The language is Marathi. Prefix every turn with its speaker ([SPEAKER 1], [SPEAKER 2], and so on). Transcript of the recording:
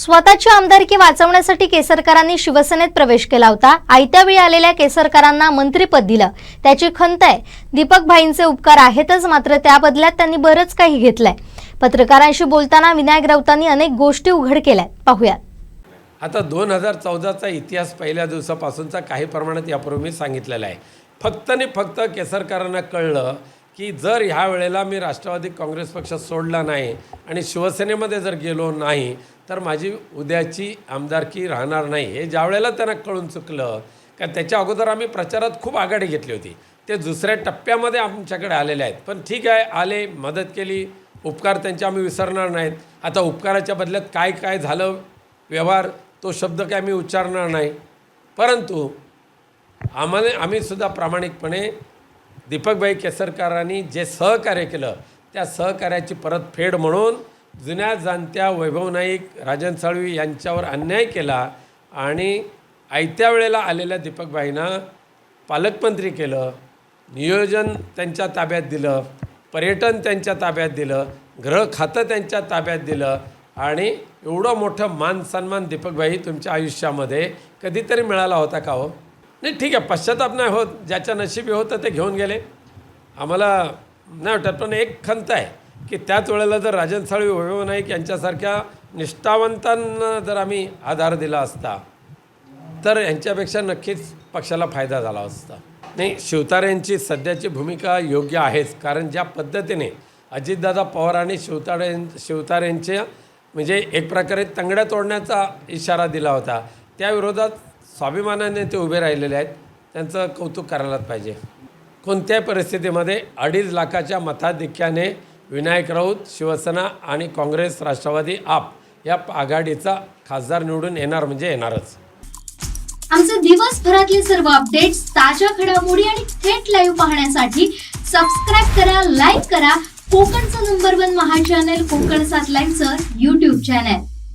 [SPEAKER 1] स्वतःची आमदारकी वाचवण्यासाठी केसरकरांनी शिवसेनेत प्रवेश केला होता. आयत्या वेळी आलेल्या केसरकरांना मंत्रीपद दिलं. त्याची खंत आहे. दीपक भाईंचे उपकार आहेतच मात्र त्या बदल्यात त्यांनी बरंच काही घेतलंय. पत्रकारांशी बोलताना विनायक राऊतांनी अनेक गोष्टी उघड केल्या पाहूयात.
[SPEAKER 2] आता दोन हजार चौदाचा इतिहास पहिल्या दिवसापासूनचा काही प्रमाणात यापूर्वी मी सांगितलेला आहे. फक्त आणि फक्त केसरकरांना कळलं की जर ह्या वेळेला मी राष्ट्रवादी काँग्रेस पक्ष सोडला नाही आणि शिवसेनेमध्ये जर गेलो नाही तर माझी उद्याची आमदारकी राहणार नाही हे ज्या वेळेला त्यांना कळून चुकलं का त्याच्या अगोदर आम्ही प्रचारात खूप आघाडी घेतली होती. ते दुसऱ्या टप्प्यामध्ये आमच्याकडे आलेले आहेत. पण ठीक आहे आले मदत केली उपकार त्यांचे आम्ही विसरणार नाहीत. आता उपकाराच्या बदल्यात काय काय झालं व्यवहार तो शब्द काय आम्ही उच्चारणार नाही. परंतु आम्हाला आम्हीसुद्धा प्रामाणिकपणे दीपकभाई केसरकरांनी जे सहकार्य केलं त्या सहकार्याची परतफेड म्हणून जुन्या जाणत्या वैभव नाईक राजन साळवी यांच्यावर अन्याय केला आणि आयत्या वेळेला आलेल्या दीपकबाईंना पालकमंत्री केलं नियोजन त्यांच्या ताब्यात दिलं पर्यटन त्यांच्या ताब्यात दिलं ग्रह खातं त्यांच्या ताब्यात दिलं आणि एवढं मोठं मान सन्मान दीपकबाई तुमच्या आयुष्यामध्ये कधीतरी मिळाला होता का हो? नाही ठीक आहे पश्चाताप नाही होत ज्याच्या नशिबी होतं ते घेऊन गेले. आम्हाला नाही वाटत पण एक खंत आहे. की त्याच वेळेला जर राजन साळवी वैभव हो नाईक यांच्यासारख्या निष्ठावंतांना जर आम्ही आधार दिला असता तर यांच्यापेक्षा नक्कीच पक्षाला फायदा झाला असता. नाही शिवतारेंची सध्याची भूमिका योग्य आहेच कारण ज्या पद्धतीने अजितदादा पवार आणि शिवतारे शिवतारेंचे म्हणजे एक प्रकारे तंगड्या तोडण्याचा इशारा दिला होता त्याविरोधात स्वाभिमानाने ते उभे राहिलेले आहेत. त्यांचं कौतुक करायलाच पाहिजे. कोणत्याही परिस्थितीमध्ये अडीच लाखाच्या मताधिक्याने विनायक राऊत शिवसेना आणि काँग्रेस राष्ट्रवादी आप या आघाडीचा खासदार निवडून येणार म्हणजे येणारच.
[SPEAKER 3] आमचे दिवसभरातले सर्व अपडेट्स ताज्या घडामोडी आणि थेट लाईव्ह पाहण्यासाठी सबस्क्राईब करा लाईक करा. कोकणचं नंबर वन महा चॅनल कोकण सात लाईव्हचं युट्यूब चॅनल